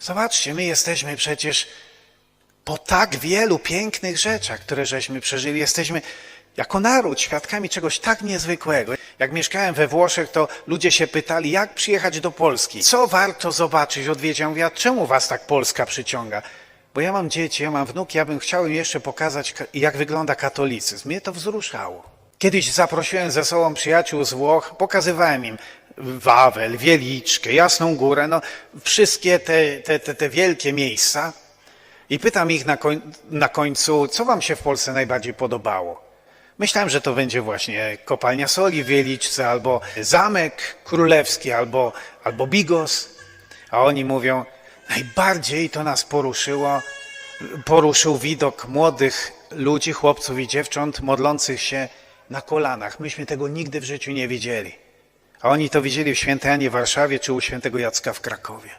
Zobaczcie, my jesteśmy przecież po tak wielu pięknych rzeczach, które żeśmy przeżyli, jesteśmy jako naród świadkami czegoś tak niezwykłego. Jak mieszkałem we Włoszech, to ludzie się pytali, jak przyjechać do Polski, co warto zobaczyć, odwiedzić. Ja czemu was tak Polska przyciąga? Bo ja mam dzieci, ja mam wnuki, ja bym chciał im jeszcze pokazać, ka- jak wygląda katolicyzm. Mnie to wzruszało. Kiedyś zaprosiłem ze sobą przyjaciół z Włoch, pokazywałem im Wawel, Wieliczkę, Jasną Górę, no wszystkie te, te, te, te wielkie miejsca. I pytam ich na, koń, na końcu, co wam się w Polsce najbardziej podobało? Myślałem, że to będzie właśnie kopalnia soli w Wieliczce, albo zamek królewski, albo, albo bigos. A oni mówią, najbardziej to nas poruszyło, poruszył widok młodych ludzi, chłopców i dziewcząt modlących się na kolanach. Myśmy tego nigdy w życiu nie widzieli. A oni to widzieli w Świętej Anie w Warszawie czy u Świętego Jacka w Krakowie.